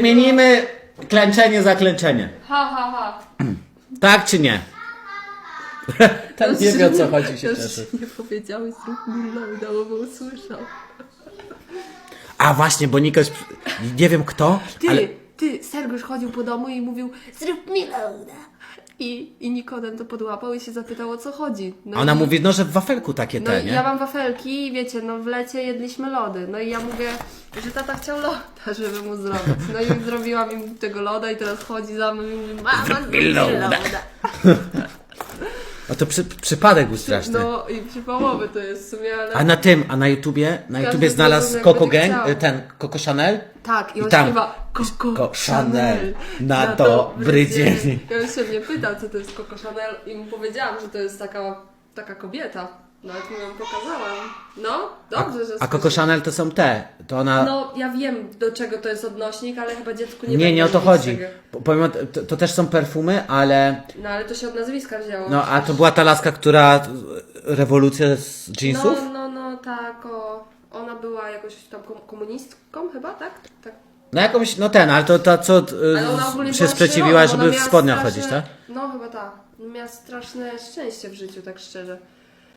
Zmienimy klęczenie za klęczenie. Ha, ha, ha. Tak czy nie? Ten nie wie o co chodzi się cieszy. nie powiedziałeś, zrób mi loada, bo usłyszał. A właśnie, bo Nikoś, nie wiem kto, Ty, ale ty, Sergiusz chodził po domu i mówił, zrób mi loada. I, I Nikodem to podłapał i się zapytał o co chodzi. No ona i, mówi, no że w wafelku takie No te, i nie? ja mam wafelki i wiecie, no w lecie jedliśmy lody. No i ja mówię, że tata chciał loda, żeby mu zrobić. No i zrobiłam im tego loda i teraz chodzi za mną i mówi, mama, zrób mi loda. A to przy, przypadek był straszny. No i przypałowy to jest w sumie, ale... A na tym, a na YouTubie, na YouTubie zrozum, znalazł jak Coco Gang, chciał. ten Coco Chanel. Tak, i on I tam śpiewa Coco Coco Chanel Chanel na dobry dzień. I on się mnie pytał, co to jest Coco Chanel i mu powiedziałam, że to jest taka, taka kobieta. Nawet mu ją pokazałam. No, dobrze, że A Coco. Chanel to są te. To ona. No, ja wiem, do czego to jest odnośnik, ale chyba dziecku nie nie, nie o to chodzi. Tego. Po- Powiem, to, to też są perfumy, ale. No, ale to się od nazwiska wzięło. No, a to była ta laska, która. rewolucję z jeansów? No, no, no, tak, o, ona była jakoś tam kom- komunistką chyba, tak? Tak. No jakąś, no ten, ale to ta, co y, Ale ona ogólnie się była sprzeciwiła, żeby ona w miała spodniach straszne- chodzić, tak? No chyba tak. Miała straszne szczęście w życiu, tak szczerze.